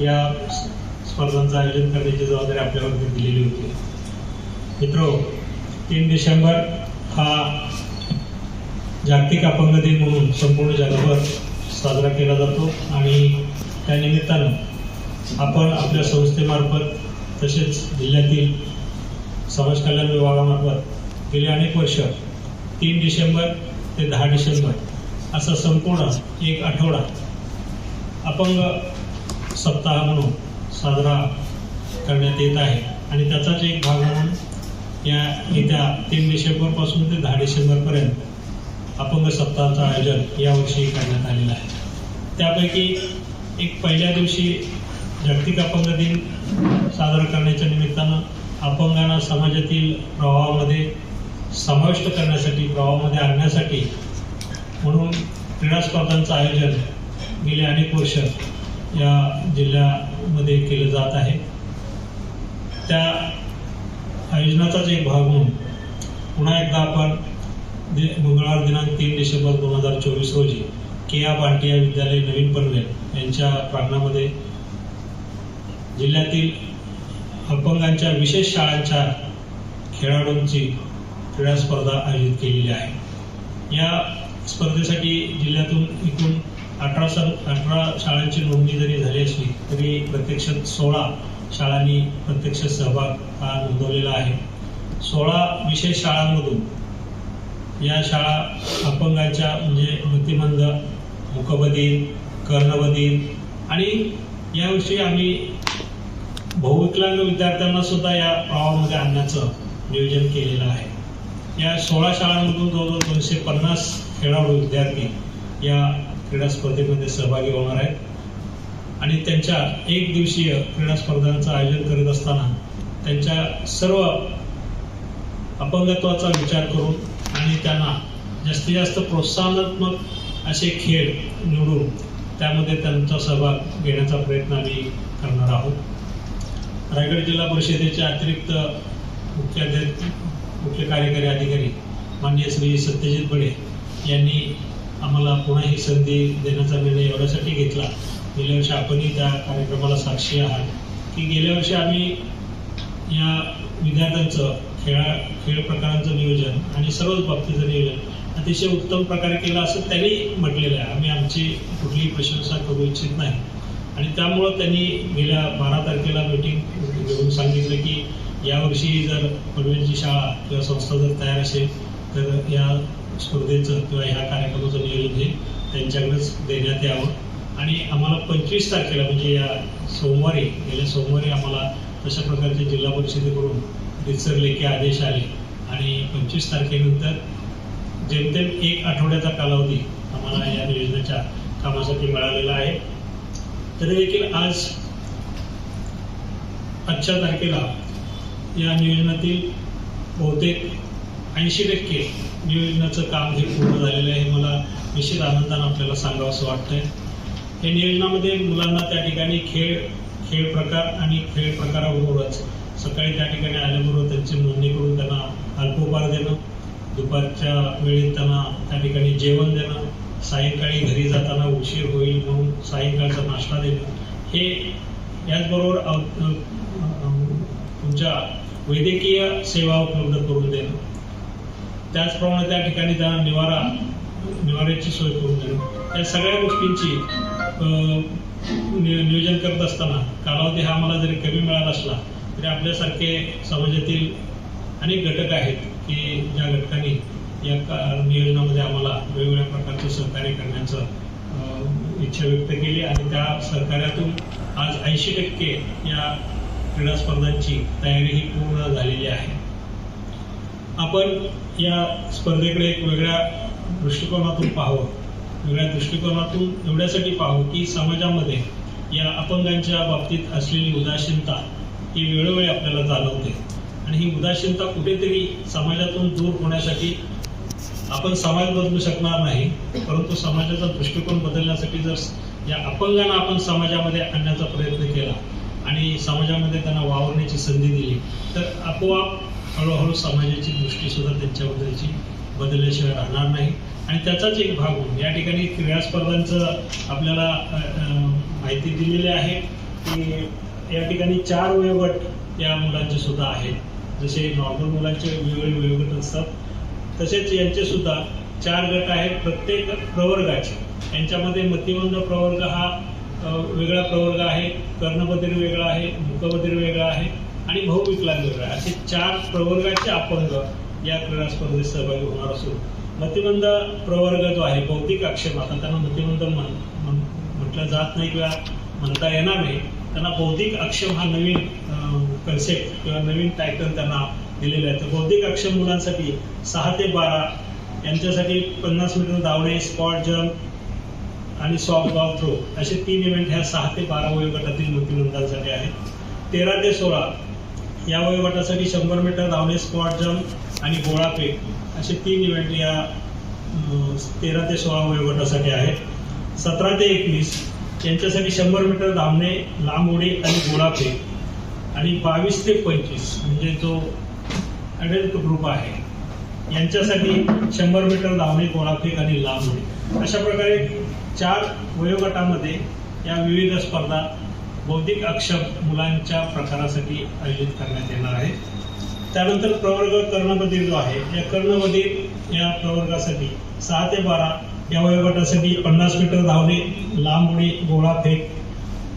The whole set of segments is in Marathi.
या स्पर्धांचं आयोजन करण्याची जबाबदारी आपल्यावरती दिलेली होती. मित्रो तीन डिसेंबर हा जागतिक अपंग दिन म्हणून संपूर्ण जगभर साजरा केला जातो आणि त्या निमित्तानं आपण आपल्या संस्थेमार्फत तसेच जिल्ह्यातील समाज कल्याण विभागामार्फत गेले अनेक वर्ष तीन डिसेंबर ते दहा डिसेंबर असा संपूर्ण एक आठवडा अपंग सप्ताह म्हणून साजरा करण्यात येत आहे. आणि त्याचाच एक भाग म्हणून या येत्या तीन डिसेंबरपासून ते दहा डिसेंबरपर्यंत अपंग सप्ताहाचं आयोजन यावर्षी करण्यात आलेलं आहे. त्यापैकी एक पहिल्या दिवशी जागतिक अपंग दिन साजरा करण्याच्या निमित्तानं अपंगांना समाजातील प्रवाहामध्ये समाविष्ट करण्यासाठी प्रवाहामध्ये आणण्यासाठी म्हणून क्रीडा स्पर्धांचं आयोजन गेले अनेक वर्ष या जिल्ह्यामध्ये केलं जात आहे. त्या आयोजनाचाच एक भाग म्हणून पुन्हा एकदा आपण दि- मंगळवार दिनांक तीन डिसेंबर दोन हजार चोवीस रोजी के आ भाटिया विद्यालय नवीन पनवेल यांच्या प्रांगणामध्ये जिल्ह्यातील अपंगांच्या विशेष शाळांच्या खेळाडूंची क्रीडा स्पर्धा आयोजित केलेली आहे. या स्पर्धेसाठी जिल्ह्यातून एकूण अठरा स अठरा शाळांची नोंदणी जरी झाली असली तरी प्रत्यक्षात सोळा शाळांनी प्रत्यक्ष सहभाग हा नोंदवलेला आहे. सोळा विशेष शाळांमधून या शाळा अपंगांच्या म्हणजे मतिमंद मुखबधीर कर्णबधीर आणि याविषयी आम्ही बहुविकलांग विद्यार्थ्यांना सुद्धा या प्रवाहामध्ये आणण्याचं नियोजन केलेलं आहे. या सोळा शाळांमधून जवळजवळ दोनशे पन्नास खेळाडू विद्यार्थी या क्रीडा स्पर्धेमध्ये सहभागी होणार आहेत. आणि त्यांच्या एक दिवसीय क्रीडा स्पर्धांचं आयोजन करीत असताना त्यांच्या सर्व अपंगत्वाचा विचार करून आणि त्यांना जास्तीत जास्त प्रोत्साहनात्मक असे खेळ निवडून त्यामध्ये त्यांचा सहभाग घेण्याचा प्रयत्न आम्ही करणार आहोत. रायगड जिल्हा परिषदेचे अतिरिक्त मुख्याध्या मुख्य कार्यकारी अधिकारी माननीय श्री सत्यजित बडे यांनी आम्हाला पुन्हा ही संधी देण्याचा निर्णय एवढ्यासाठी घेतला. गेल्या वर्षी आपणही त्या कार्यक्रमाला साक्षी आहात. की गेल्या वर्षी आम्ही या विद्यार्थ्यांचं खेळा खेळ प्रकारांचं नियोजन आणि सर्वच बाबतीचं नियोजन अतिशय उत्तम प्रकारे केलं असं त्यांनी म्हटलेलं आहे. आम्ही आमची कुठलीही प्रशंसा करू इच्छित नाही. आणि त्यामुळं त्यांनी गेल्या बारा तारखेला मीटिंग घेऊन सांगितलं की यावर्षी जर पनवेलची शाळा किंवा संस्था जर तयार असेल तर या स्पर्धेचं किंवा ह्या कार्यक्रमाचं नियोजन हे त्यांच्याकडेच देण्यात यावं. आणि आम्हाला पंचवीस तारखेला म्हणजे या सोमवारी गेल्या सोमवारी आम्हाला तशा प्रकारचे जिल्हा परिषदेकडून रितसर लेखी आदेश आले. आणि पंचवीस तारखेनंतर जेमतेम एक आठवड्याचा कालावधी आम्हाला या नियोजनाच्या कामासाठी मिळालेला आहे. तरी देखील आज आजच्या तारखेला या नियोजनातील बहुतेक ऐंशी टक्के नियोजनाचं काम हे पूर्ण झालेलं आहे हे मला निश्चित आनंदानं आपल्याला सांगावं असं वाटतंय. या नियोजनामध्ये मुलांना त्या ठिकाणी खेळ खेळ प्रकार आणि खेळ प्रकाराबरोबरच सकाळी त्या ठिकाणी आल्याबरोबर त्यांची नोंदणी करून त्यांना अल्पोपहार देणं दुपारच्या वेळेत त्यांना त्या ठिकाणी जेवण देणं सायंकाळी घरी जाताना उशीर होईल म्हणून सायंकाळचा नाश्ता देणं हे याचबरोबर तुमच्या वैद्यकीय सेवा उपलब्ध करून देणं. त्याचप्रमाणे त्या ठिकाणी त्यांना निवारा निवाऱ्याची सोय करून देणं. या सगळ्या गोष्टींची नियोजन करत असताना कालावधी हा आम्हाला जरी कमी मिळाला असला तरी आपल्यासारखे समाजातील अनेक घटक आहेत की ज्या घटकांनी या का- नियोजनामध्ये आम्हाला वेगवेगळ्या प्रकारचं सहकार्य करण्याचं इच्छा व्यक्त केली आणि त्या सहकार्यातून आज ऐंशी टक्के या क्रीडा स्पर्धांची तयारी ही पूर्ण झालेली आहे. आपण या स्पर्धेकडे एक वेगळ्या दृष्टिकोनातून पाहावं. वेगळ्या दृष्टिकोनातून एवढ्यासाठी पाहावं की समाजामध्ये या अपंगांच्या बाबतीत असलेली उदासीनता ही वेळोवेळी आपल्याला जाणवते. आणि ही उदासीनता कुठेतरी समाजातून दूर होण्यासाठी आपण समाज बदलू शकणार नाही परंतु समाजाचा दृष्टिकोन बदलण्यासाठी जर या अपंगांना आपण समाजामध्ये आणण्याचा प्रयत्न केला आणि समाजामध्ये त्यांना वावरण्याची संधी दिली तर आपोआप हळूहळू समाजाची दृष्टीसुद्धा त्यांच्याबद्दलची बदलल्याशिवाय राहणार नाही. आणि त्याचाच एक भाग म्हणून या ठिकाणी क्रीडा स्पर्धांचं आपल्याला माहिती दिलेली आहे की या ठिकाणी चार वयोगट या मुलांचे सुद्धा आहेत. जसे नॉर्मल मुलांचे वेगवेगळे वयोगट असतात. तसेच यांचे सुद्धा चार गट आहेत प्रत्येक प्रवर्गाचे. यांच्यामध्ये मतिमंद प्रवर्ग हा वेगळा प्रवर्ग आहे. कर्णबधिर वेगळा आहे. मुखबधिर वेगळा आहे. आणि भाऊ विकलांग आहे असे चार प्रवर्गाचे अपंग या क्रीडा स्पर्धेत सहभागी होणार असून मतिमंद प्रवर्ग जो आहे बौद्धिक अक्षम आता त्यांना मतिमंद म्हण- म्हण- म्हटलं जात नाही किंवा म्हणता येणार नाही. त्यांना बौद्धिक अक्षम हा नवीन कन्सेप्ट किंवा नवीन टायटल त्यांना दिलेलं आहे. तर बौद्धिक अक्षम मुलांसाठी सहा ते बारा यांच्यासाठी पन्नास मीटर धावणे स्पॉट जम्प आणि सॉफ्ट बॉल थ्रो असे तीन इव्हेंट ह्या सहा ते बारा वयोगटातील मतिमंदांसाठी आहेत. तेरा ते सोळा या वयोगटासाठी शंभर मीटर धावणे स्पॉट जम्प आणि गोळाफेक असे तीन इव्हेंट या तेरा ते सोळा वयोगटासाठी आहेत. सतरा ते एकवीस यांच्यासाठी शंभर मीटर धावणे लांब उडी आणि गोळाफेक आणि बावीस ते पंचवीस म्हणजे जो अडल्ट ग्रुप आहे यांच्यासाठी शंभर मीटर धावणे गोळाफेक आणि लांब उडी. अशा प्रकारे चार वयोगटामध्ये या विविध स्पर्धा बौद्धिक अक्षम मुलांच्या प्रकारासाठी आयोजित करण्यात येणार आहे. त्यानंतर प्रवर्ग कर्णबधीर जो आहे या कर्णबधीर या प्रवर्गासाठी सहा ते बारा या वयोगटासाठी पन्नास मीटर धावणे लांब उडी गोळा फेक.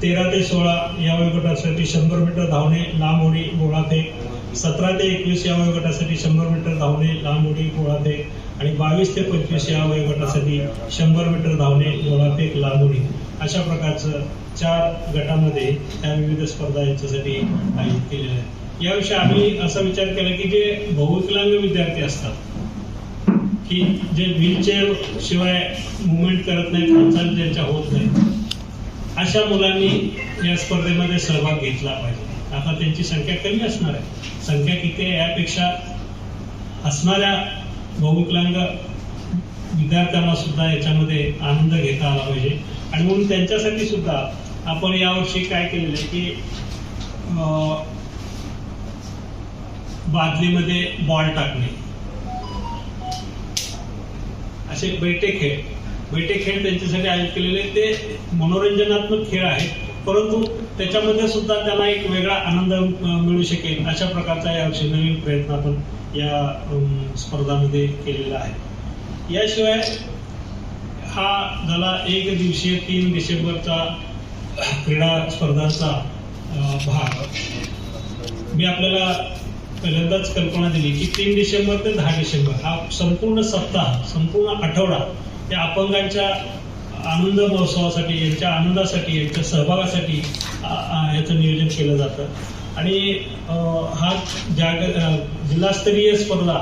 तेरा ते सोळा या वयोगटासाठी शंभर मीटर धावणे लांब उडी गोळा फेक. सतरा ते एकवीस या वयोगटासाठी शंभर मीटर धावणे लांब उडी गोळा फेक. आणि बावीस ते पंचवीस या वयोगटासाठी शंभर मीटर धावणे गोळाफेक लांब उडी अशा प्रकारचं चार गटामध्ये त्या विविध स्पर्धा याच्यासाठी आयोजित केलेल्या आहेत. याविषयी आम्ही असा विचार केला की जे बहुविकलांग विद्यार्थी असतात की जे व्हीलचेअर शिवाय मुवमेंट करत नाहीत हालचाल ज्यांच्या होत नाही अशा मुलांनी या स्पर्धेमध्ये सहभाग घेतला पाहिजे. आता त्यांची संख्या कमी असणार आहे. संख्या किती आहे यापेक्षा असणाऱ्या बहुविकलांग विद्यार्थ्यांना सुद्धा याच्यामध्ये आनंद घेता आला पाहिजे. आणि म्हणून त्यांच्यासाठी सुद्धा आपण यावर्षी काय केलेलं आहे की बादलीमध्ये बॉल टाकणे. असे बैठे खेळ. बैठे खेळ त्यांच्यासाठी आयोजित केलेले ते मनोरंजनात्मक खेळ आहेत. परंतु त्याच्यामध्ये सुद्धा त्यांना एक वेगळा आनंद मिळू शकेल अशा प्रकारचा यावर्षी नवीन प्रयत्न आपण या स्पर्धामध्ये केलेला आहे. याशिवाय हा झाला एक दिवसीय तीन डिसेंबरचा क्रीडा स्पर्धांचा भाग. मी आपल्याला पहिल्यांदाच कल्पना दिली की तीन डिसेंबर ते दहा डिसेंबर हा संपूर्ण सप्ताह संपूर्ण आठवडा या अपंगांच्या आनंद महोत्सवासाठी यांच्या आनंदासाठी यांच्या सहभागासाठी याचं नियोजन केलं जातं. आणि हा जाग जिल्हास्तरीय स्पर्धा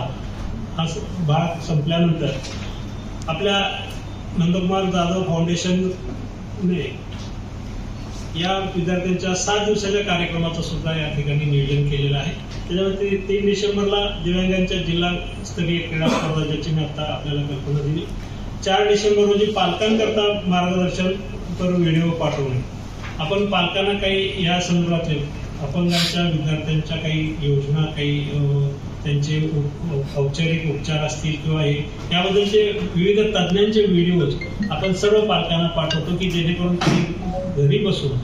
हा स- भाग संपल्यानंतर आपल्या नंदकुमार जाधव फाउंडेशनने या विद्यार्थ्यांच्या सात दिवसाच्या कार्यक्रमाचं सुद्धा या ठिकाणी नियोजन केलेलं आहे. त्याच्यामध्ये तीन डिसेंबरला दिव्यांगांच्या जिल्हास्तरीय क्रीडा स्पर्धा ज्याची मी आता आपल्याला कल्पना दिली. चार डिसेंबर रोजी पालकांकरता मार्गदर्शन पर व्हिडिओ पाठवणे. आपण पालकांना काही या संदर्भातले अपंगांच्या विद्यार्थ्यांच्या काही योजना काही अं, त्यांचे औपचारिक उपचार असतील किंवा हे याबद्दलचे विविध तज्ज्ञांचे व्हिडिओज आपण सर्व पालकांना पाठवतो की जेणेकरून ते घरी बसून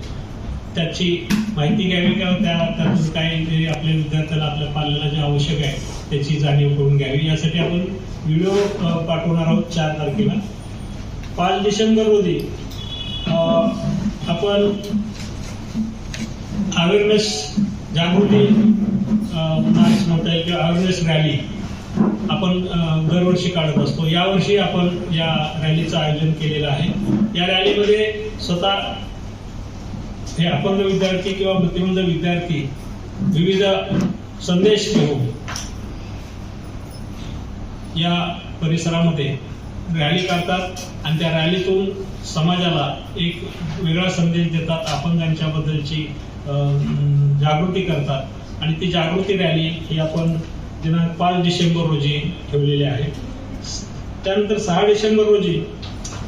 त्याची माहिती घ्यावी किंवा त्या त्यातून काही जे आपल्या विद्यार्थ्याला आपल्या पाल्याला जे आवश्यक आहे त्याची जाणीव करून घ्यावी. यासाठी आपण व्हिडिओ पाठवणार आहोत चार तारखेला. पाच डिसेंबर रोजी आपण अवेअरनेस जागृती मार्च म्हणता येईल किंवा अवेअरनेस रॅली आपण दरवर्षी काढत असतो. यावर्षी आपण या रॅलीचं आयोजन केलेलं आहे. या रॅलीमध्ये स्वतः हे अपंग विद्यार्थी किंवा प्रतिबंध विद्यार्थी विविध संदेश घेऊन या परिसरामध्ये रॅली काढतात आणि त्या रॅलीतून समाजाला एक वेगळा संदेश देतात अपंगांच्याबद्दलची अं, जागृती करतात. आणि ती जागृती रॅली ही आपण दिनांक पाच डिसेंबर रोजी ठेवलेली आहे. त्यानंतर सहा डिसेंबर रोजी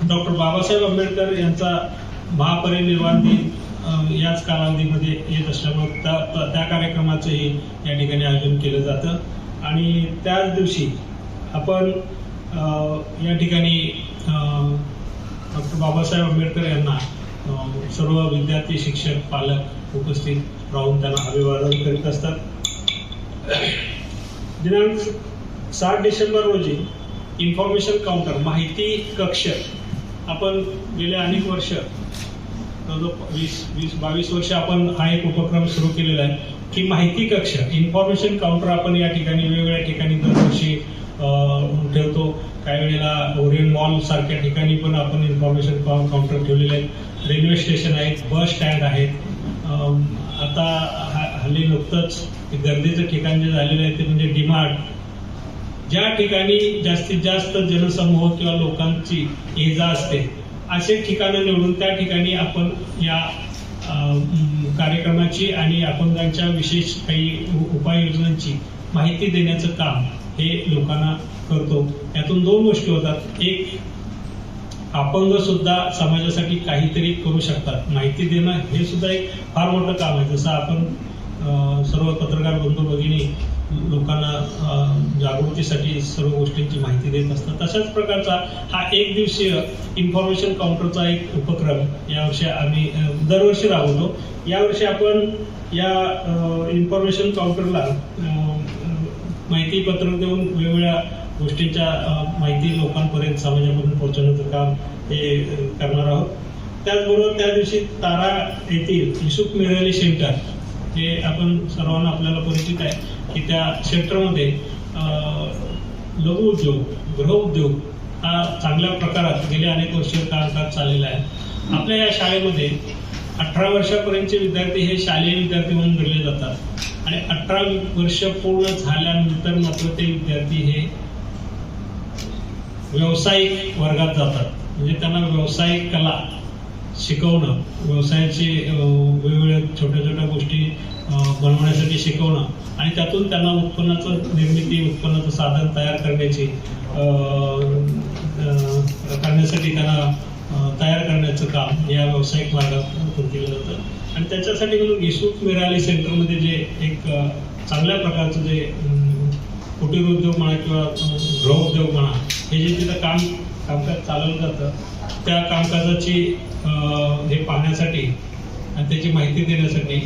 डॉक्टर बाबासाहेब आंबेडकर यांचा महापरिनिर्वाण दिन याच कालावधीमध्ये येत असल्यामुळे त्या त्या- कार्यक्रमाचंही या ठिकाणी आयोजन केलं जातं. आणि त्याच दिवशी आपण या ठिकाणी डॉक्टर बाबासाहेब आंबेडकर यांना सर्व विद्यार्थी शिक्षक पालक उपस्थित राहून त्यांना अभिवादन करीत असतात. दिनांक सात डिसेंबर रोजी इन्फॉर्मेशन काउंटर माहिती कक्ष आपण गेले अनेक वर्ष जवळजवळ वीस वीस बावीस वर्ष आपण हा एक उपक्रम सुरू केलेला आहे की माहिती कक्ष इन्फॉर्मेशन काउंटर आपण या ठिकाणी वेगवेगळ्या ठिकाणी दरवर्षी ठेवतो. काही वेळेला ओरियन मॉल सारख्या ठिकाणी पण आपण इन्फॉर्मेशन काउंटर ठेवलेले आहेत. रेल्वे स्टेशन आहेत बस स्टँड आहेत. आता हा- हल्ली नुकतंच गर्दीचं ठिकाण जे झालेलं आहे ते म्हणजे डिमार्ट. ज्या ठिकाणी जास्तीत जास्त जनसमूह किंवा लोकांची ये जा असते असे ठिकाणं निवडून त्या ठिकाणी आपण या कार्यक्रमाची आणि अपंगांच्या विशेष काही उपाययोजनांची माहिती देण्याचं काम हे लोकांना करतो. यातून दोन गोष्टी होतात. एक अपंग सुद्धा समाजासाठी काहीतरी करू शकतात. माहिती देणं हे सुद्धा एक फार मोठं काम आहे. जसं आपण सर्व पत्रकार बंधू भगिनी लोकांना जागृतीसाठी सर्व गोष्टींची माहिती देत असतात. तशाच प्रकारचा हा एक दिवसीय इन्फॉर्मेशन काउंटरचा एक उपक्रम यावर्षी आम्ही दरवर्षी राबवतो. यावर्षी आपण या इन्फॉर्मेशन काउंटरला माहिती पत्रक देऊन वेगवेगळ्या गोष्टींच्या माहिती लोकांपर्यंत समाजापर्यंत पोहोचवण्याचं काम हे करणार आहोत. त्याचबरोबर त्या दिवशी तारा येथील युसुफ मिराली सेंटर हे आपण सर्वांना आपल्याला परिचित आहे की त्या सेंटरमध्ये लघु उद्योग गृहउद्योग हा चांगल्या प्रकारात गेल्या अनेक वर्ष काळात चाललेला आहे. आपल्या या शाळेमध्ये अठरा वर्षापर्यंतचे विद्यार्थी हे शालेय विद्यार्थी म्हणून गणले जातात. आणि अठरा वर्ष पूर्ण झाल्यानंतर मात्र ते विद्यार्थी हे व्यावसायिक वर्गात जातात. म्हणजे त्यांना व्यावसायिक कला शिकवणं व्यवसायाची वेगवेगळ्या छोट्या छोट्या गोष्टी बनवण्यासाठी शिकवणं आणि त्यातून त्यांना उत्पन्नाचं निर्मिती उत्पन्नाचं साधन तयार करण्याची करण्यासाठी त्यांना तयार करण्याचं काम या व्यावसायिक मार्गातून केलं जातं. आणि त्याच्यासाठी म्हणून येसूफ मिराली सेंटरमध्ये जे एक चांगल्या प्रकारचं जे कुटीर उद्योग म्हणा किंवा गृहउद्योग म्हणा हे जे तिथं काम कामकाज चालवलं जातं त्या कामकाजाची अं, हे पाहण्यासाठी आणि त्याची माहिती देण्यासाठी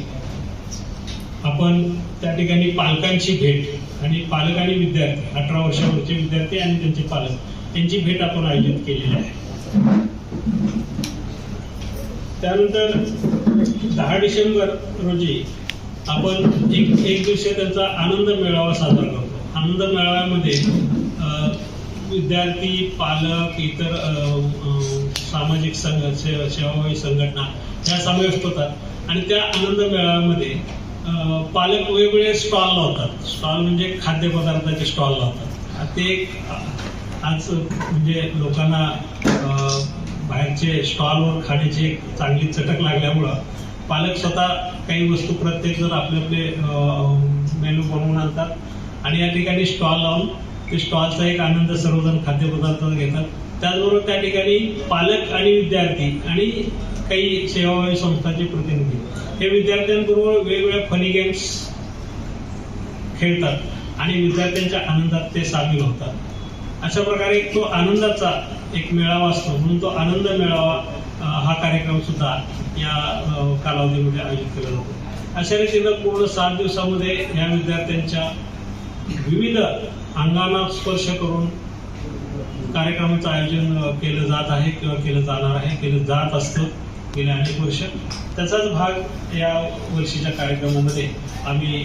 आपण त्या ठिकाणी पालकांची भेट आणि पालक आणि विद्यार्थी अठरा वर्षावरचे विद्यार्थी आणि त्यांचे पालक यांची भेट आपण आयोजित केलेली आहे. त्यानंतर दहा डिसेंबर रोजी आपण एक एक दिवशी त्यांचा आनंद मेळावा साजरा करतो. आनंद मेळाव्यामध्ये विद्यार्थी पालक इतर सामाजिक संघ सेवाभावी संघटना या समाविष्ट होतात. आणि त्या आनंद मेळाव्यामध्ये पालक वेगवेगळे स्टॉल लावतात. स्टॉल म्हणजे खाद्यपदार्थाचे स्टॉल लावतात. ते आज म्हणजे लोकांना बाहेरचे स्टॉलवर खाण्याची एक चांगली चटक लागल्यामुळं पालक स्वतः काही वस्तू प्रत्येक जर आपले आपले मेनू बनवून आणतात. आणि या ठिकाणी स्टॉल लावून ते स्टॉलचा एक आनंद सर्वजण खाद्यपदार्थ घेतात. त्याचबरोबर त्या ठिकाणी पालक आणि विद्यार्थी आणि काही सेवाभावी संस्थांचे प्रतिनिधी. हे विद्यार्थ्यांबरोबर वेगवेगळ्या फनी गेम्स खेळतात आणि विद्यार्थ्यांच्या आनंदात ते सामील होतात. अशा प्रकारे तो आनंदाचा एक मेळावा असतो. म्हणून तो आनंद मेळावा हा कार्यक्रम सुद्धा या कालावधीमध्ये आयोजित केला जातो. अशा रीतीनं पूर्ण सात दिवसामध्ये या विद्यार्थ्यांच्या विविध अंगाला स्पर्श करून कार्यक्रमाचं आयोजन केलं जात आहे किंवा केलं जाणार आहे केलं जात असतं गेले अनेक वर्ष. त्याचाच भाग या वर्षीच्या कार्यक्रमामध्ये आम्ही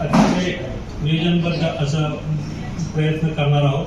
अतिशय नियोजनबद्ध असं प्रयत्न करणार आहोत.